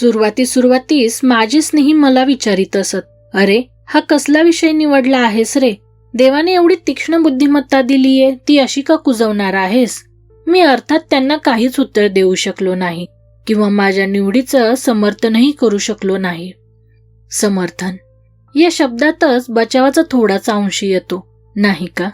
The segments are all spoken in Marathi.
सुरुवाती सुरुवातीस माझे स्नेही मला विचारित असत अरे हा कसला विषय निवडला आहेस रे? देवाने एवढी तीक्ष्ण बुद्धिमत्ता दिलीये ती अशी का कुजवणार आहेस? मी अर्थात त्यांना काहीच उत्तर देऊ शकलो नाही किंवा माझ्या निवडीचं समर्थनही करू शकलो नाही. समर्थन? या शब्दातच बचावाचा थोडासा अंश येतो नाही का?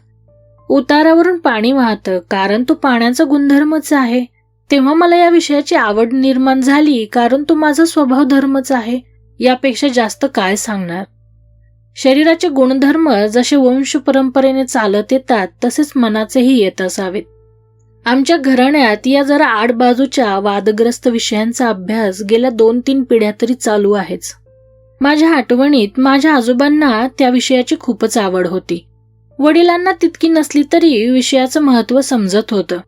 उतारावरून पाणी वाहतं कारण तो पाण्याचा गुणधर्मच आहे. तेव्हा मला या विषयाची आवड निर्माण झाली कारण तो माझा स्वभाव धर्मच आहे. यापेक्षा जास्त काय सांगणार? शरीराचे गुणधर्म जसे वंश परंपरेने चालत येतात तसेच मनाचेही येत असावेत. आमच्या घराण्यात या जरा आड बाजूच्या वादग्रस्त विषयांचा अभ्यास गेल्या दोन तीन पिढ्या तरी चालू आहेच. माझ्या आठवणीत माझ्या आजोबांना त्या विषयाची खूपच आवड होती. वडिलांना तितकी नसली तरी विषयाचं महत्त्व समजत होतं.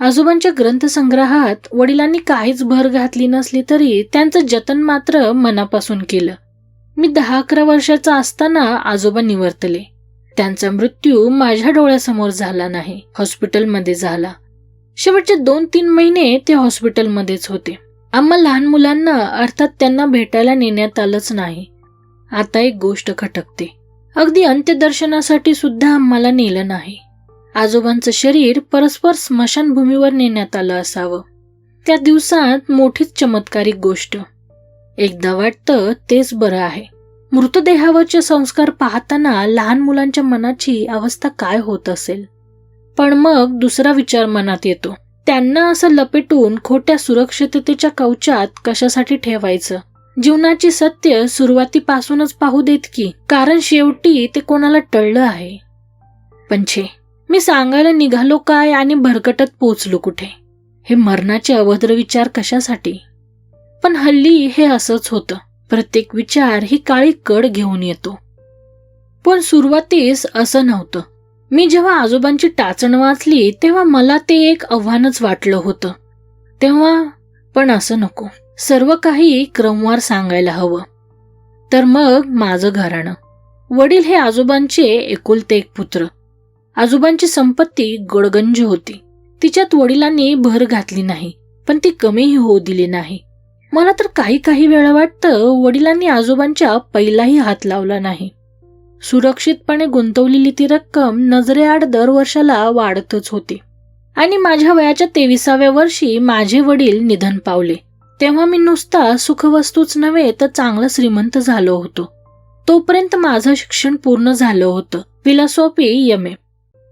आजोबांच्या ग्रंथसंग्रहात वडिलांनी काहीच भर घातली नसली तरी त्यांचं जतन मात्र मनापासून केलं. मी दहा अकरा वर्षाचा असताना आजोबा निवर्तले. त्यांचा मृत्यू माझ्या डोळ्यासमोर झाला नाही हॉस्पिटलमध्ये झाला. शेवटचे दोन तीन महिने ते हॉस्पिटलमध्येच होते. आम्हा लहान मुलांना अर्थात त्यांना भेटायला नेण्यात आलंच नाही. आता एक गोष्ट खटकते. अगदी अंत्यदर्शनासाठी सुद्धा आम्हाला नेलं नाही. आजोबांचं शरीर परस्पर स्मशानभूमीवर नेण्यात आलं असावं. त्या दिवसात मोठीच चमत्कारिक गोष्ट. एकदा वाटतं तेच बरं आहे. मृतदेहावरचे संस्कार पाहताना लहान मुलांच्या मनाची अवस्था काय होत असेल? पण मग दुसरा विचार मनात येतो. त्यांना असं लपेटून खोट्या सुरक्षिततेच्या कवचात कशासाठी ठेवायचं? जीवनाची सत्य सुरुवातीपासूनच पाहू देत की कारण शेवटी ते कोणाला टळलं आहे? पण छे मी सांगायला निघालो काय आणि भरकटत पोचलो कुठे? हे मरणाचे अभद्र विचार कशासाठी? पण हल्ली हे असंच होतं. प्रत्येक विचार ही काळी कड घेऊन येतो. पण सुरुवातीस असं नव्हतं. मी जेव्हा आजोबांची टाचण वाचली तेव्हा मला ते एक आव्हानच वाटलं होतं. तेव्हा पण असं नको. सर्व काही क्रमवार सांगायला हवं. तर मग माझं घराणं. वडील हे आजोबांचे एकुलते एक पुत्र. आजोबांची संपत्ती गडगंज होती. तिच्यात वडिलांनी भर घातली नाही पण ती कमीही होऊ दिली नाही. मला तर काही काही वेळा वाटतं वडिलांनी आजोबांच्या पहिलाही हात लावला नाही. सुरक्षितपणे गुंतवलेली ती रक्कम नजरेआड दर वर्षाला वाढतच होती. आणि माझ्या वयाच्या तेविसाव्या वर्षी माझे वडील निधन पावले. तेव्हा मी नुसता सुखवस्तूच नव्हे तर चांगलं श्रीमंत झालो होतो. तोपर्यंत माझं शिक्षण पूर्ण झालं होतं. Philosophy M. ए.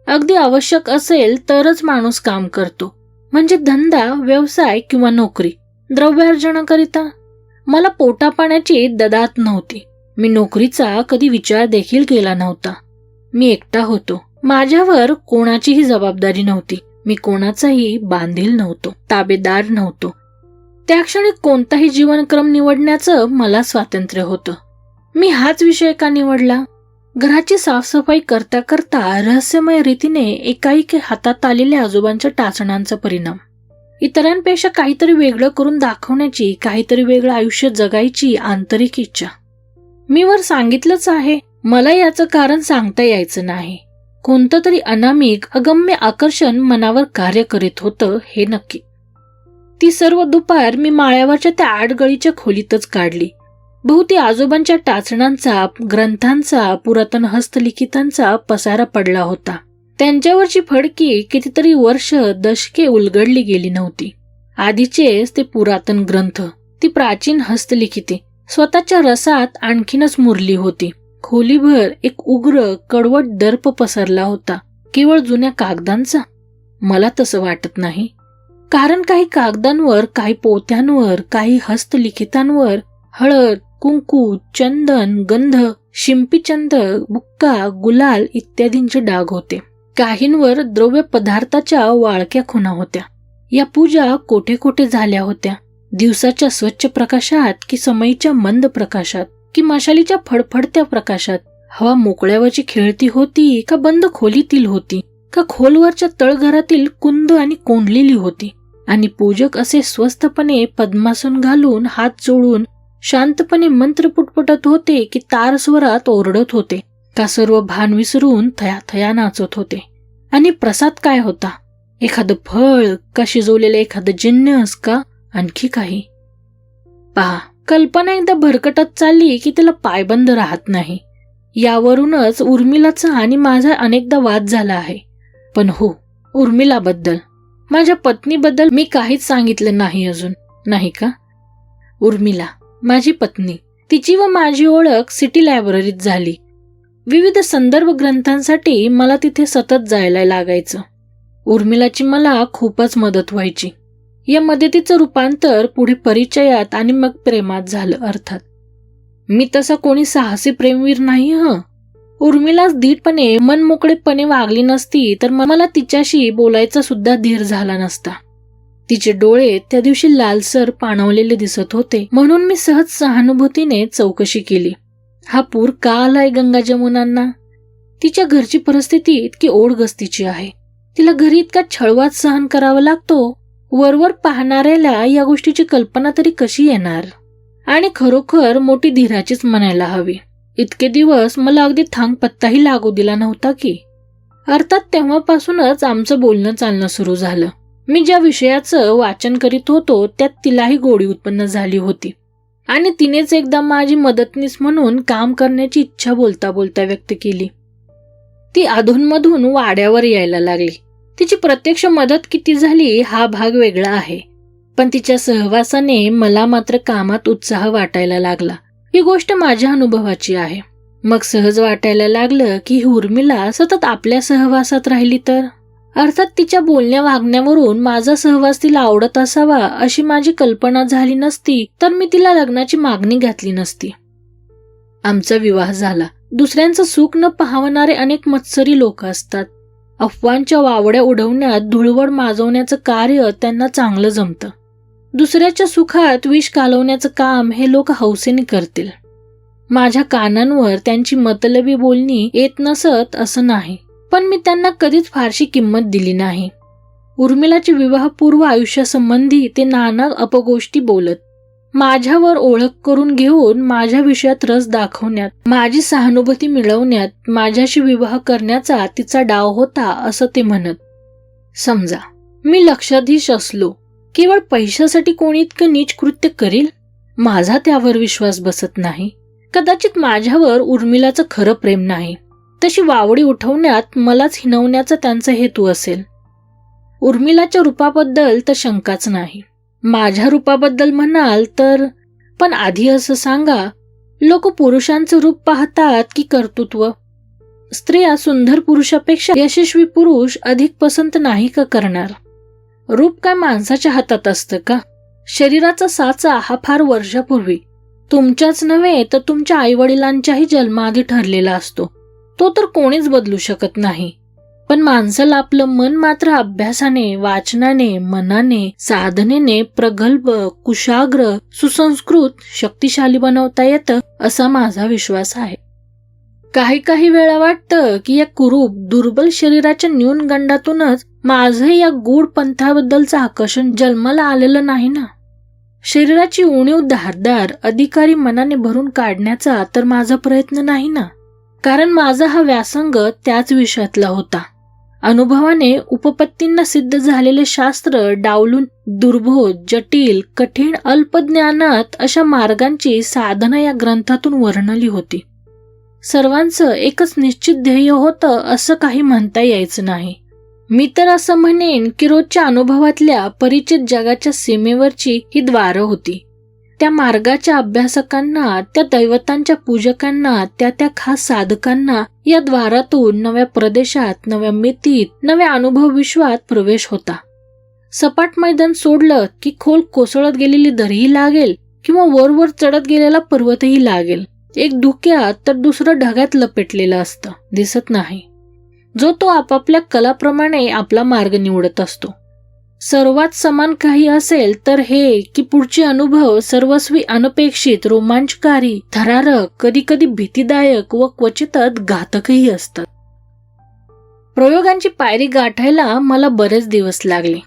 अगदी आवश्यक असेल तरच माणूस काम करतो. म्हणजे धंदा व्यवसाय किंवा नोकरी द्रव्यार्जनाकरिता. मला पोटापाण्याची ददात नव्हती. मी नोकरीचा कधी विचार देखील केला नव्हता. मी एकटा होतो. माझ्यावर कोणाचीही जबाबदारी नव्हती. मी कोणाचाही बांधील नव्हतो. ताबेदार नव्हतो. त्या क्षणी कोणताही जीवनक्रम निवडण्याचं मला स्वातंत्र्य होतं. मी हाच विषय का निवडला? घराची साफसफाई करता करता रहस्यमय रीतीने एकाएकी हातात आलेल्या आजोबांच्या टाचणांचा परिणाम. इतरांपेक्षा काहीतरी वेगळं करून दाखवण्याची काहीतरी वेगळं आयुष्य जगायची आंतरिक इच्छा. मी वर सांगितलंच आहे मला याचं कारण सांगता यायचं नाही. कोणतं तरी अनामिक अगम्य आकर्षण मनावर कार्य करीत होतं हे नक्की. ती सर्व दुपार मी माळ्यावरच्या त्या आडगळीच्या खोलीतच काढली. बहुती आजोबांच्या टाचणांचा ग्रंथांचा पुरातन हस्तलिखितांचा पसारा पडला होता. त्यांच्यावरची फडकी कितीतरी वर्ष दशके उलगडली गेली नव्हती. आधीचेच ते पुरातन ग्रंथ ती प्राचीन हस्तलिखिते स्वतःच्या रसात आणखीनच मुरली होती. खोलीभर एक उग्र कडवट दर्प पसरला होता केवळ जुन्या कागदांचा? मला तसं वाटत नाही. कारण काही कागदांवर काही पोत्यांवर काही हस्तलिखितांवर हळद कुंकू चंदन गंध शिंपीचंद बुक्का गुलाल इत्यादींचे डाग होते. काहींवर द्रव्य पदार्थाच्या वाळक्या खुणा होत्या. या पूजा कोठे कोठे झाल्या होत्या? दिवसाच्या स्वच्छ प्रकाशात की समयीच्या मंद प्रकाशात? की मशालीच्या फडफडत्या प्रकाशात? हवा मोकळ्यावरची खेळती होती का बंद खोलीतील होती? का खोलवरच्या तळघरातील कुंद आणि कोंडलेली होती? आणि पूजक असे स्वस्थपणे पद्मासन घालून हात जोडून शांतपणे मंत्र पुटपुटत होते की तार स्वरात ओरडत होते. का सर्व भान विसरून थया थया नाचत होते. आणि प्रसाद काय होता? एखादं फळ का शिजवलेलं एखादं जिन्नस का आणखी काही? पहा कल्पना एकदा भरकटत चालली की तिला पायबंद राहत नाही. यावरूनच उर्मिलाचा आणि माझा अनेकदा वाद झाला आहे. पण हो उर्मिलाबद्दल. माझ्या पत्नीबद्दल मी काहीच सांगितलं नाही अजून नाही का? उर्मिला माझी पत्नी. तिची व माझी ओळख सिटी लायब्ररीत झाली. विविध संदर्भ ग्रंथांसाठी मला तिथे सतत जायला लागायचं. उर्मिलाची मला खूपच मदत व्हायची. या मदतीचं रूपांतर पुढे परिचयात आणि मग प्रेमात झालं अर्थात. मी तसा कोणी साहसी प्रेमवीर नाही ह. उर्मिलाच धीटपणे मनमोकळेपणे वागली नसती तर मला तिच्याशी बोलायचा सुद्धा धीर झाला नसता. तिचे डोळे त्या दिवशी लालसर पाणवलेले दिसत होते. म्हणून मी सहज सहानुभूतीने चौकशी केली. हा पूर का आलाय गंगा जमुनांना? तिच्या घरची परिस्थिती इतकी ओढ गस्तीची आहे. तिला घरी इतका छळवाद सहन करावा लागतो. वरवर पाहणाऱ्याला या गोष्टीची कल्पना तरी कशी येणार? आणि खरोखर मोठी धीराचीच म्हणायला हवी. इतके दिवस मला अगदी थांग पत्ताही लागू दिला नव्हता की. अर्थात तेव्हापासूनच आमचं बोलणं चालणं सुरू झालं. मी ज्या विषयाचं वाचन करीत होतो त्यात तिलाही गोडी उत्पन्न झाली होती. आणि तिनेच एकदा माझी मदतनीस म्हणून काम करण्याची इच्छा बोलता बोलता व्यक्त केली. ती अधूनमधून वाड्यावर यायला लागली. तिची प्रत्यक्ष मदत किती झाली हा भाग वेगळा आहे. पण तिच्या सहवासाने मला मात्र कामात उत्साह वाटायला लागला. ही गोष्ट माझ्या अनुभवाची आहे. मग सहज वाटायला लागलं की ही उर्मिला सतत आपल्या सहवासात राहिली तर? अर्थात तिच्या बोलण्या वागण्यावरून माझा सहवास तिला आवडत असावा अशी माझी कल्पना झाली नसती तर मी तिला लग्नाची मागणी घातली नसती. आमचा विवाह झाला. दुसऱ्यांचं सुख न पाहवणारे अनेक मत्सरी लोक असतात. अफवांच्या वावड्या उडवण्यात धुळवड माजवण्याचं कार्य त्यांना चांगलं जमतं. दुसऱ्याच्या सुखात विष कालवण्याचं काम हे लोक हौसेने करतील. माझ्या कानांवर त्यांची मतलबी बोलणी येत नसत असं नाही. पण मी त्यांना कधीच फारशी किंमत दिली नाही. उर्मिलाचे विवाहपूर्व आयुष्यासंबंधी ते नाना अपगोष्टी बोलत माझ्यावर ओळख करून घेऊन माझ्या विषयात रस दाखवण्यात माझी सहानुभूती मिळवण्यात माझ्याशी विवाह करण्याचा तिचा डाव होता असं ते म्हणत समजा मी लक्षाधीश असलो केवळ पैशासाठी कोणी इतकं नीच कृत्य करील? माझा त्यावर विश्वास बसत नाही. कदाचित माझ्यावर उर्मिलाचं खरं प्रेम नाही. तशी वावडी उठवण्यात मलाच हिनवण्याचा त्यांचा हेतू असेल. उर्मिलाच्या रूपाबद्दल तर शंकाच नाही. माझ्या रूपाबद्दल म्हणाल तर पण आधी असं सांगा लोक पुरुषांचं रूप पाहतात की कर्तृत्व. स्त्रिया सुंदर पुरुषापेक्षा यशस्वी पुरुष अधिक पसंत नाही का करणार? रूप काय माणसाच्या हातात असतं का? शरीराचा साचा हा फार वर्षापूर्वी. तुमच्याच नव्हे तर तुमच्या आईवडिलांच्याही जन्माआधी ठरलेला असतो. तो तर कोणीच बदलू शकत नाही. पण माणसाला आपलं मन मात्र अभ्यासाने वाचनाने मनाने साधनेने प्रगल्भ कुशाग्र सुसंस्कृत शक्तिशाली बनवता येतं असा माझा विश्वास आहे. काही काही वेळा वाटतं की या कुरूप दुर्बल शरीराच्या न्यूनगंडातूनच माझं या गूढ पंथाबद्दलचं आकर्षण जन्माला आलेलं नाही ना? शरीराची उणीव धारदार अधिकारी मनाने भरून काढण्याचा तर माझा प्रयत्न नाही ना? कारण माझा हा व्यासंग त्याच विषयातला होता. अनुभवाने उपपत्तींना सिद्ध झालेले शास्त्र डावलून दुर्बोध जटिल कठीण अल्पज्ञानात अशा मार्गांची साधना या ग्रंथातून वर्णली होती. सर्वांचं एकच निश्चित ध्येय होतं असं काही म्हणता यायचं नाही. मी तर असं म्हणेन की रोजच्या अनुभवातल्या परिचित जगाच्या सीमेवरची ही द्वारं होती. त्या मार्गाच्या अभ्यासकांना त्या दैवतांच्या पूजकांना त्या त्या खास साधकांना या द्वारातून नव्या प्रदेशात नव्या मितीत नव्या अनुभव विश्वात प्रवेश होता. सपाट मैदान सोडलं की खोल कोसळत गेलेली दरीही लागेल किंवा वरवर चढत गेलेला पर्वतही लागेल. एक धुक्यात तर दुसरं ढगात लपेटलेलं असतं दिसत नाही. जो तो आपापल्या कलाप्रमाणे आपला मार्ग निवडत असतो. सर्वात समान काही असेल तर हे की पुढचे अनुभव सर्वस्वी अनपेक्षित रोमांचकारी थरारक कधी कधी भीतीदायक व क्वचितच घातकही असतात. प्रयोगांची पायरी गाठायला मला बरेच दिवस लागले.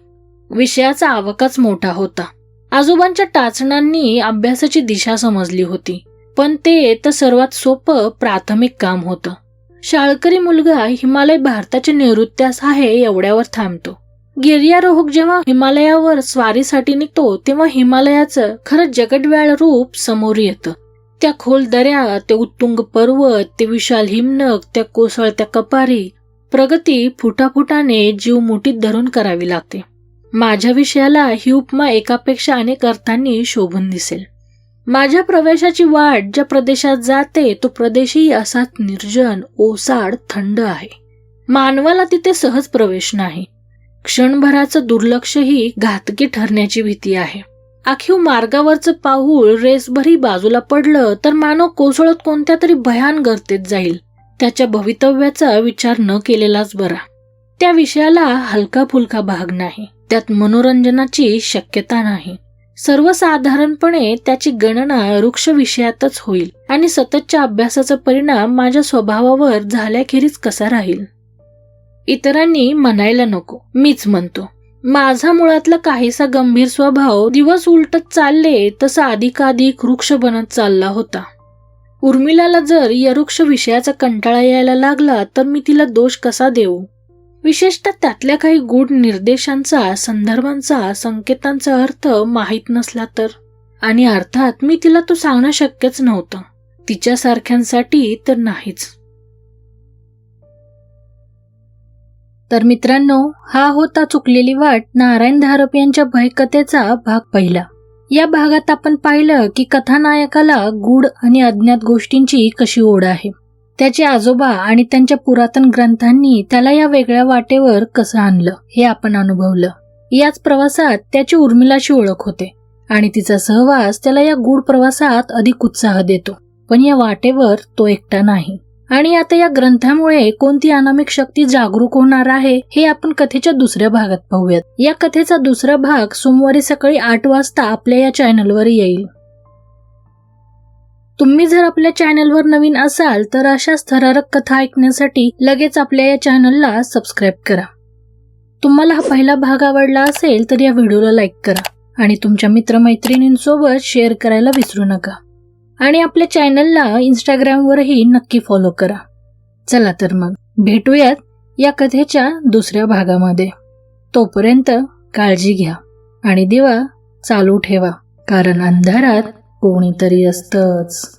विषयाचा आवकाच मोठा होता. आजोबांच्या टाचणांनी अभ्यासाची दिशा समजली होती पण ते तर सर्वात सोपं प्राथमिक काम होतं. शाळकरी मुलगा हिमालय भारताच्या नैऋत्यास आहे एवढ्यावर थांबतो. गिर्यारोहक जेव्हा हिमालयावर स्वारीसाठी निघतो तेव्हा हिमालयाचं खरं जगडव्याळ रूप समोर येतं. त्या खोल दऱ्या ते उत्तुंग पर्वत ते विशाल हिमनग त्या कोसळत्या कपारी प्रगती फुटाफुटाने जीव मुठीत धरून करावी लागते. माझ्या विषयाला ही उपमा एकापेक्षा अनेक अर्थांनी शोभून दिसेल. माझ्या प्रवेशाची वाट ज्या प्रदेशात जाते तो प्रदेशही असाच निर्जन ओसाड थंड आहे. मानवाला तिथे सहज प्रवेश नाही. क्षणभराचं दुर्लक्षही घातकी ठरण्याची भीती आहे. आखीव मार्गावरचं पाऊल रेसभरी बाजूला पडलं तर मानव कोसळत कोणत्या तरी भयान गर्तेत जाईल. त्याच्या भवितव्याचा विचार न केलेलाच बरा. त्या विषयाला हलका फुलका भाग नाही. त्यात मनोरंजनाची शक्यता नाही. सर्वसाधारणपणे त्याची गणना वृक्ष विषयातच होईल आणि सततच्या अभ्यासाचा परिणाम माझ्या स्वभावावर झाल्याखेरीज कसा राहील? इतरांनी म्हणायला नको. मीच म्हणतो. माझा मुळातला काहीसा गंभीर स्वभाव दिवस उलटत चालले तसा अधिकाधिक वृक्ष बनत चालला होता. उर्मिलाला जर या वृक्ष विषयाचा कंटाळा यायला लागला तर मी तिला दोष कसा देऊ? विशेषतः त्यातल्या काही गूढ निर्देशांचा संदर्भांचा संकेतांचा अर्थ माहीत नसला तर. आणि अर्थात मी तिला तो सांगणं शक्यच नव्हतं. तिच्यासारख्यांसाठी तर नाहीच. तर मित्रांनो हा होता चुकलेली वाट नारायण धारप यांच्या भयकथेचा भाग पहिला. या भागात आपण पाहिलं की कथानायकाला गूढ आणि अज्ञात गोष्टींची कशी ओढ आहे. त्याचे आजोबा आणि त्यांच्या पुरातन ग्रंथांनी त्याला या वेगळ्या वाटेवर कसं आणलं हे आपण अनुभवलं. याच प्रवासात त्याची उर्मिलाची ओळख होते आणि तिचा सहवास त्याला या गूढ प्रवासात अधिक उत्साह देतो. पण या वाटेवर तो एकटा नाही. आणि आता या ग्रंथामुळे कोणती अनामिक शक्ती जागरूक होणार आहे हे आपण कथेच्या दुसऱ्या भागात पाहूयात. या कथेचा दुसरा भाग सोमवारी सकाळी आठ वाजता आपल्या या चॅनलवर येईल. तुम्ही जर आपल्या चॅनलवर नवीन असाल तर अशाच थरारक कथा ऐकण्यासाठी लगेच आपल्या या चॅनलला सबस्क्राईब करा. तुम्हाला हा पहिला भाग आवडला असेल तर या व्हिडिओला लाईक करा आणि तुमच्या मित्रमैत्रिणींसोबत शेअर करायला विसरू नका. आणि आपल्या चॅनलला इंस्टाग्रामवरही नक्की फॉलो करा. चला तर मग भेटूयात या कथेच्या दुसऱ्या भागामध्ये. तोपर्यंत काळजी घ्या आणि दिवा चालू ठेवा कारण अंधारात कोणीतरी असतंच.